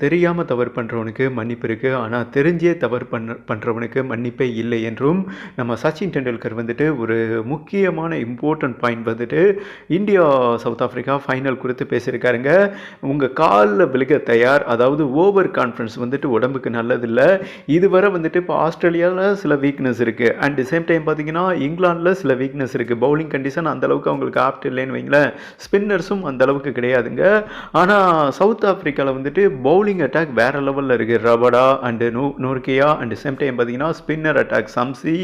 தெரியாமல் தவறு பண்ணுறவனுக்கு மன்னிப்பு இருக்குது ஆனால் தெரிஞ்சே தவறு பண்ண பண்ணுறவனுக்கு மன்னிப்பே இல்லை என்றும் நம்ம சச்சின் டெண்டுல்கர் வந்துட்டு ஒரு முக்கியமான இம்பார்ட்டன்ட் பாயிண்ட் வந்துட்டு இந்தியா சவுத் ஆஃப்ரிக்கா ஃபைனல் குறித்து பேசியிருக்காருங்க. உங்கள் காலில் விழுக தயார். அதாவது ஓவர் கான்ஃபிடன்ஸ் வந்துட்டு உடம்புக்கு நல்லதில்லை. இதுவரை வந்துட்டு இப்போ ஆஸ்திரேலியாவில் சில வீக்னஸ் இருக்குது அண்ட் சேம் டைம் பார்த்தீங்கன்னா இங்கிலாந்தில் சில வீக்னஸ் இருக்குது பவுலிங் கண்டிஷன் அந்தளவுக்கு அவங்களுக்கு ஆப்ட் இல்லைன்னு வைங்களேன். ஸ்பின்னர்ஸும் அந்தளவுக்கு கிடையாதுங்க. ஆனால் சவுத் ஆஃப்ரிக்காவில் வந்துட்டு பவுலிங் அட்டாக் வேறு லெவலில் இருக்குது ரபடா அண்டு நூ நூர்கியா அண்டு சேம் டைம் பார்த்தீங்கன்னா ஸ்பின்னர் அட்டாக் சம்சி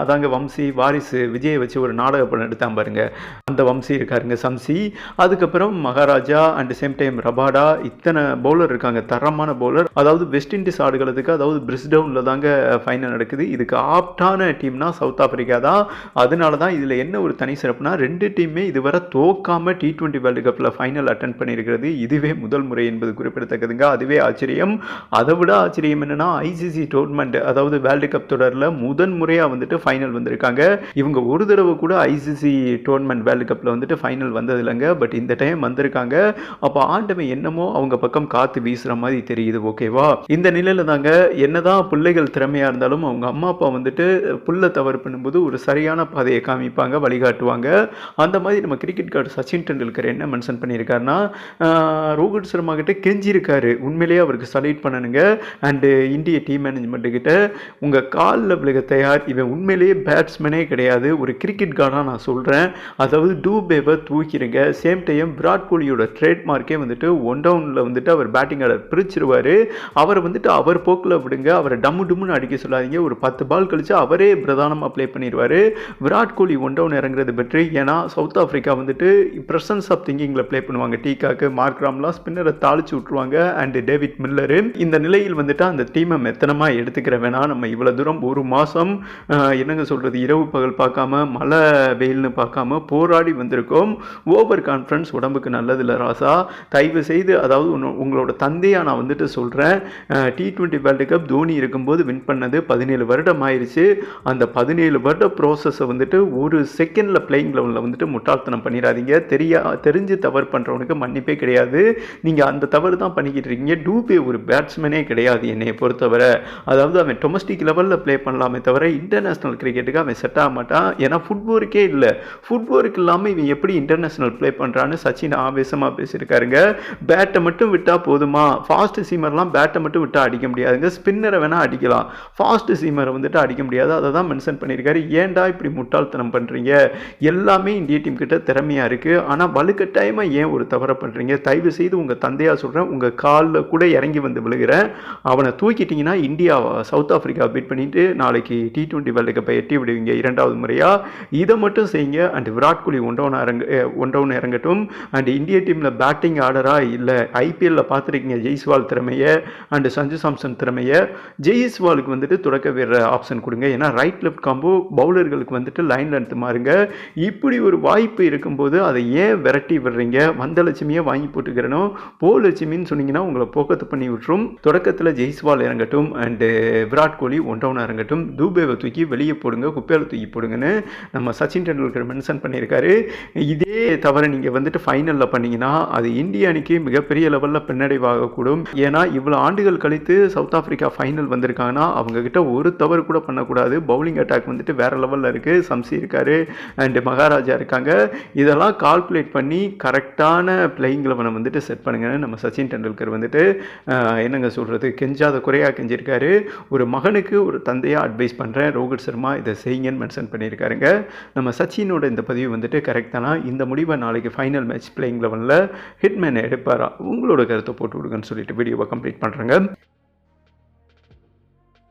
அதாங்க வம்சி வாரிசு விஜயை வச்சு ஒரு நாடக படம் எடுத்தான் பாருங்க. அந்த வம்சி இருக்காருங்க சம்சி. அதுக்கப்புறம் Maharaj and same time Rabada. இத்தனை பவுலர் இருக்காங்க. தரமான பவுலர் அதாவது வெஸ்ட் இண்டீஸ் ஆடுகளத்துக்கு அதாவது பிரிஸ்டவுனில் தாங்க ஃபைனல் நடக்குது. இதுக்கு ஆப்டான டீம்னா சவுத் ஆப்பிரிக்கா தான். அதனால தான் இதில் என்ன ஒரு தனி சிறப்புனா ரெண்டு டீமே இதுவரை தோக்காமல் டி டுவெண்ட்டி வேர்ல்டு கப்பில் ஃபைனல் அட்டன் பண்ணியிருக்கிறது. இதுவே முதல் முறை என்பது குறிப்பிடத்தக்கதுங்க. அதுவே ஆச்சரியம். அதை விட ஆச்சரியம் என்னன்னா ஐசிசி டோர்னமெண்ட் அதாவது வேர்ல்டு கப் தொடரில் முதன் முறையாக வந்துட்டு ஃபைனல் வந்திருக்காங்க. இவங்க ஒரு தடவை கூட ஐசிசி டோர்னமெண்ட் வேர்ல்டு கப்பில் வந்துட்டு ஃபைனல் வந்தது இல்லைங்க. பட் இந்த டைம் வந்திருக்காங்க. அப்போ ஆண்டவன் என்னமோ அவங்க பக்கம் காற்று வீசுகிற மாதிரி தெரியுது ஓகேவா இந்த நிலையில் தாங்க என்னதான் பிள்ளைகள் திறமையாக இருந்தாலும் அவங்க அம்மா அப்பா வந்துட்டு புல்ல தவறு பண்ணும்போது ஒரு சரியான பாதையை காமிப்பாங்க வழிகாட்டுவாங்க. அந்த மாதிரி நம்ம கிரிக்கெட் கார்டு சச்சின் டெண்டுல்கர் என்ன மென்ஷன் பண்ணியிருக்காருன்னா ரோஹித் சர்மா கிட்ட கெஞ்சிருக்காரு உண்மையிலேயே அவருக்கு சல்யூட் பண்ணணுங்க. அண்டு இந்திய டீம் மேனேஜ்மெண்ட்டுக்கிட்ட உங்கள் காலில் விழுக தயார். இவன் உண்மையிலேயே பேட்ஸ்மேனே கிடையாது. ஒரு கிரிக்கெட் கார்டாக நான் சொல்கிறேன் அதாவது டூபேவை தூக்கிடுங்க. சேம் டைம் விராட் கோலியோட ட்ரேட்மார்க்கே வந்துட்டு ஒன் டவுனில் வந்துட்டு அவர் பேட்டிங் ஆர்டர் பிரிச்சிருவார். அவரை வந்துட்டு அவர் போக்கில் விடுங்க. அவரை டம்மு டும்முன்னு அடிக்க சொல்லாதீங்க. ஒரு பத்து பால் கழித்து அவரே பிரதானமாக ப்ளே பண்ணிடுவார். விராட் கோலி ஒன் டவுன் இறங்குறது பெட்ரு ஏன்னா சவுத் ஆஃப்ரிக்கா வந்துட்டு பிரசன்ஸ் ஆஃப் திங்கிங்கில் ப்ளே பண்ணுவாங்க. டீகாக்கு மார்க் ராம்லாம் ஸ்பின்னரை தாளிச்சு விட்ருவாங்க அண்ட் டேவிட் மில்லரு இந்த நிலையில் வந்துட்டு அந்த டீமை மெத்தனமாக எடுத்துக்கிற வேணா. நம்ம இவ்வளோ தூரம் ஒரு மாதம் என்னங்க சொல்கிறது இரவு பகல் பார்க்காம மழை வெயில்னு பார்க்காம போராடி வந்திருக்கோம். ஓவர் கான்ஃபிடன்ஸ் உடம்புக்கு நல்லதில்ல ராசா. தயவு செய்து அதாவது உங்களோட தந்தையாக நான் வந்துட்டு சொல்கிறேன் T twenty world cup Dhoni இருக்கும்போது வின் பண்ணது பதினேழு வருடம் ஆயிடுச்சு அந்த பதினேழு வருட ப்ராசஸை வந்துட்டு ஒரு செகண்டில் பிளேயிங் லெவலில் வந்துட்டு முட்டாள்தனம் பண்ணிடாதீங்க. தெரியா தெரிஞ்சு தவறு பண்ணுறவனுக்கு மன்னிப்பே கிடையாது. நீங்கள் அந்த தவறு தான் பண்ணிக்கிட்டு இருக்கீங்க டூபே ஒரு பேட்ஸ்மேனே கிடையாது என்னை பொறுத்தவரை. அதாவது அவன் டொமஸ்டிக் லெவலில் ப்ளே பண்ணலாமே தவிர இன்டர்நேஷ்னல் கிரிக்கெட்டுக்கு அவன் செட் ஆக மாட்டான். ஏன்னா ஃபுட்போருக்கே இல்லை. ஃபுட்போருக்கு இல்லாமல் இவன் எப்படி இன்டர்நேஷ்னல் ப்ளே பண்ணுறான்னு சச்சின் ஆவேசமாக பேசியிருக்காருங்க. பேட்டை மட்டும் விட்டால் போதுமா? ஃபாஸ்ட் சீமர்லாம் பேட்டை மட்டும் விட்டால் அடிக்க முடியாதுங்க. ஸ்பின்னரை வேணால் அடிக்கலாம். ஃபாஸ்ட் சீமரை வந்துட்டு அடிக்க முடியாது. அதை தான் மென்ஷன் பண்ணியிருக்காரு. ஏன்டா இப்படி முட்டாள்தனம் பண்ணுறீங்க எல்லாமே இந்திய டீம் கிட்ட திறமையாக இருக்குது ஆனால் வலுக்கட்டாயமாக ஏன் ஒரு தவறை பண்ணுறீங்க தயவு செய்து உங்கள் தந்தையாக சொல்கிறேன் உங்கள் காலில் கூட இறங்கி வந்து விழுகிறேன். அவனை தூக்கிட்டிங்கன்னா இந்தியா சவுத் ஆஃப்ரிக்கா பீட் பண்ணிட்டு நாளைக்கு டி டுவெண்ட்டி வேர்ல்டு கப்பை எட்டி விடுவீங்க இரண்டாவது முறையாக இதை மட்டும் செய்யுங்க. And Virat Kohli one down இறங்க ஒன் டவுன் இறங்கட்டும். அண்ட் இந்திய டீமில் பேட்டிங் ஆர்டராக இல்லை ஐபிஎல்ல பார்த்துருக்கீங்க ஜெய்ஸ்வால் திறமையை. அண்ட் சஞ்சு சாம்சன் திறமையை. ஜெய்ஸ்வாலுக்கு வந்துட்டு தொடக்க வீரர் ஆப்ஷன் கொடுங்க. ஏன்னா ரைட் லெஃப்ட் காம்போ பவுலர்களுக்கு வந்துட்டு லைன் லென்த் மாறுங்க. இப்படி ஒரு வாய்ப்பு இருக்கும்போது அதை ஏன் விரட்டி விடுறீங்க? வந்த லட்சுமியை வாங்கி போட்டுக்கிறனும் போ லட்சுமின்னு சொன்னீங்கன்னா உங்களை போக்கத்து பண்ணி விட்டுரும். தொடக்கத்தில் ஜெய்ஸ்வால் இறங்கட்டும் and uh, Virat Kohli one down இறங்கட்டும். தூபேவை தூக்கி வெளியே போடுங்க குப்பையில் தூக்கி போடுங்கன்னு நம்ம சச்சின் டெண்டுல்கர் மென்ஷன் பண்ணியிருக்காரு. இதே தவிர நீங்கள் வந்துட்டு ஃபைனலில் பண்ணீங்கன்னா அது இந்திய அணிக்கு மிகப்பெரிய லெவலில் பின்னடைவாகக்கூடும். ஏன்னா இவ்வளோ ஆண்டுகள் கழித்து சவுத் ஆஃப்ரிக்கா ஃபைனல் வந்திருக்காங்கன்னா அவங்க கிட்ட ஒரு தவறு கூட பண்ணக்கூடாது. பவுலிங் அட்டாக் வந்துட்டு வேற லெவலில் இருக்குது சம்சி இருக்காரு அண்டு மகாராஜா இருக்காங்க. இதெல்லாம் கால்குலேட் பண்ணி கரெக்டான பிளேயிங் லெவனை வந்துட்டு செட் பண்ணுங்கன்னு நம்ம சச்சின் டெண்டுல்கர் வந்துட்டு என்னங்க சொல்கிறது கெஞ்சாத குறையாக கெஞ்சிருக்காரு. ஒரு மகனுக்கு ஒரு தந்தையாக அட்வைஸ் பண்ணுறேன் ரோஹித் சர்மா இதை செய்யுங்கன்னு மென்ஷன் பண்ணியிருக்காருங்க. நம்ம சச்சினோட இந்த பதிவு வந்துட்டு கரெக்டானா இந்த முடிவை நாளைக்கு ஃபைனல் மேட்ச் பிளேயிங் லெவனில் ஹிட்மேன் எடுப்பாரா? உங்களோட கருத்தை போட்டு விடுங்கன்னு சொல்லிட்டு வீடியோவை கம்ப்ளீட் பண்ணுறேங்க